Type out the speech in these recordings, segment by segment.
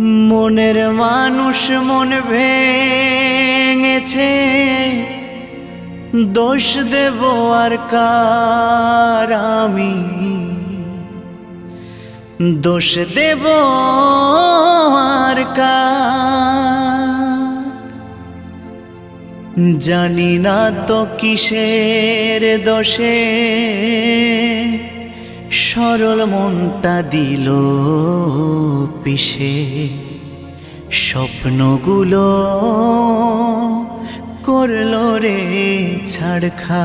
মনের মানুষ মন ভেঙেছে। দোষ দেব আর কার আমি? দোষ দেব আর জানি না তো কিসের দোষে? সরল মনটা দিল পিসে। স্বপ্নগুলো করল রে ছাড়খা।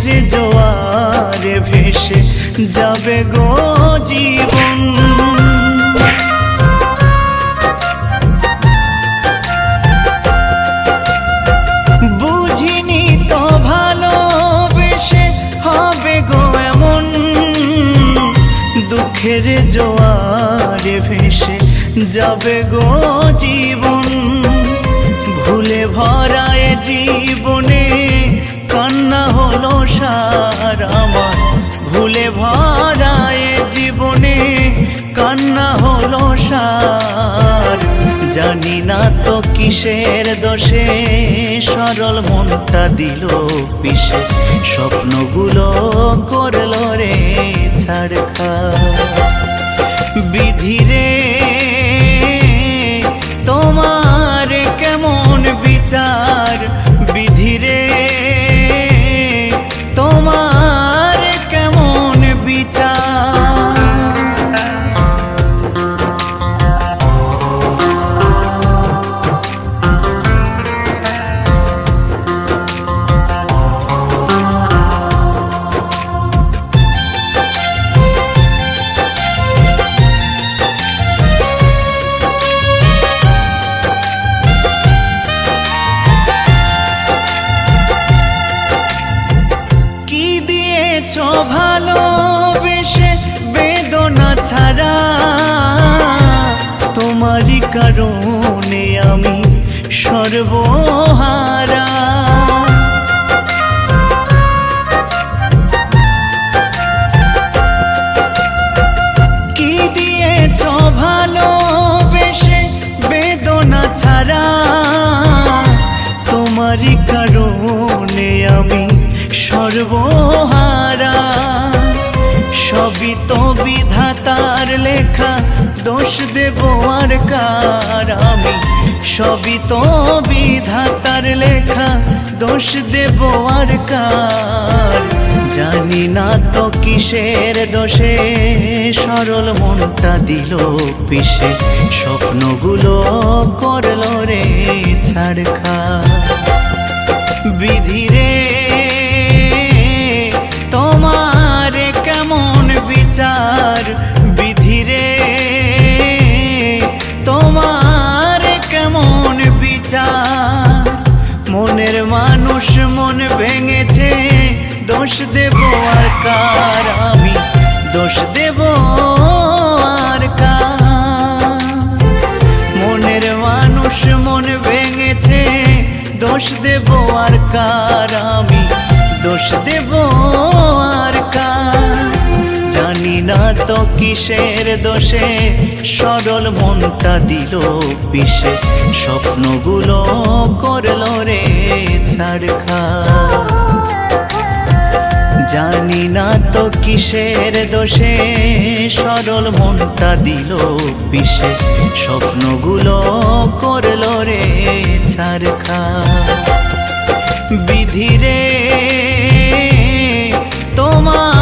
দুঃখের জোয়ারে ভেসে যাবে গো জীবন। বুঝিনি তো ভালোবেসে হবে গো দুঃখের জোয়ারে ভেসে যাবে গো জীবন। ভুলে ভরায় জীবনে কান্না সার আমার। ভুলে ভরায় জীবনে কান্না হলো সার। জানি না তো কিসের দোষে সরল মনটা দিল পিসে। স্বপ্নগুলো করল রে ছাড়খা। বিধিরে ভালোবেসে বেদনা ছাড়া তোমারই কারণে আমি সর্বহারা দোষ দেব আর কার সবই তো বিধাতার লেখা, দোষ দেব আর কার? জানি না তো কিসের দোষে, সরল মনটা দিল পিসে, স্বপ্নগুলো করল রে ছাড়খা। বিধিরে মন ভেঙেছে, দোষ দেব আর কার আমি? দোষ দেব আর কার? মনের মানুষ মন ভেঙেছে, দোষ দেব আর কার আমি? দোষ দেব আর কার? জানি না তো কিসের দোষে, সরল মনটা দিল পিসে। স্বপ্নগুলো করল রে ছাড়খা জানি না তো কিসের দোষে, সরল মনটা দিল বিষে। স্বপ্নগুলো করল রে ছাড়খা। বিধিরে তোমার